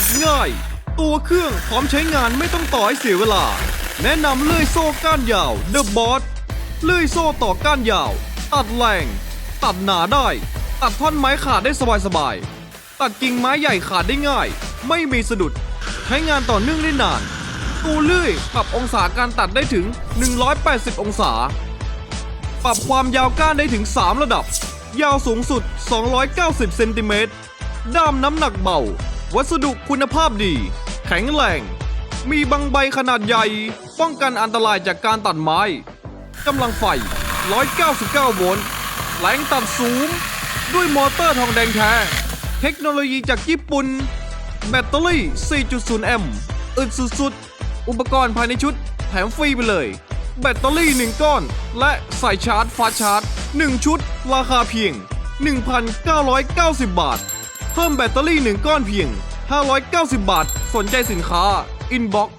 ตัดง่าย ตัวเครื่องพร้อมใช้งานไม่ต้องต่อให้เสียเวลา แนะนำเลื่อยโซ่ก้านยาว The Boss เลื่อยโซ่ต่อก้านยาว ตัดแรงตัดหนาได้ ตัดท่อนไม้ขาดได้สบายๆ ตัดกิ่งไม้ใหญ่ขาดได้ง่าย ไม่มีสะดุด ใช้งานต่อเนื่องได้นานตัวเลื่อยปรับองศาการตัดได้ถึง 180 องศา ปรับความยาวก้านได้ถึง 3 ระดับ ยาวสูงสุด 290 เซนติเมตร ด้ามน้ำหนักเบา วัสดุคุณภาพดี แข็งแรง มีบางใบขนาดใหญ่ ป้องกันอันตรายจากการตัดไม้ กำลังไฟ 199 โวลต์ แรงตัดสูง ด้วยมอเตอร์ทองแดงแท้ เทคโนโลยีจากญี่ปุ่น แบตเตอรี่ 4.0 แอมป์ อึดสุดๆ อุปกรณ์ภายในชุด แถมฟรีไปเลย แบตเตอรี่ 1 ก้อน และสายชาร์จฟาชาร์จ 1 ชุด ราคาเพียง 1,990 บาท เพิ่มแบตเตอรี่ 1 ก้อนเพียง 590 บาท สนใจสินค้าอินบ็อก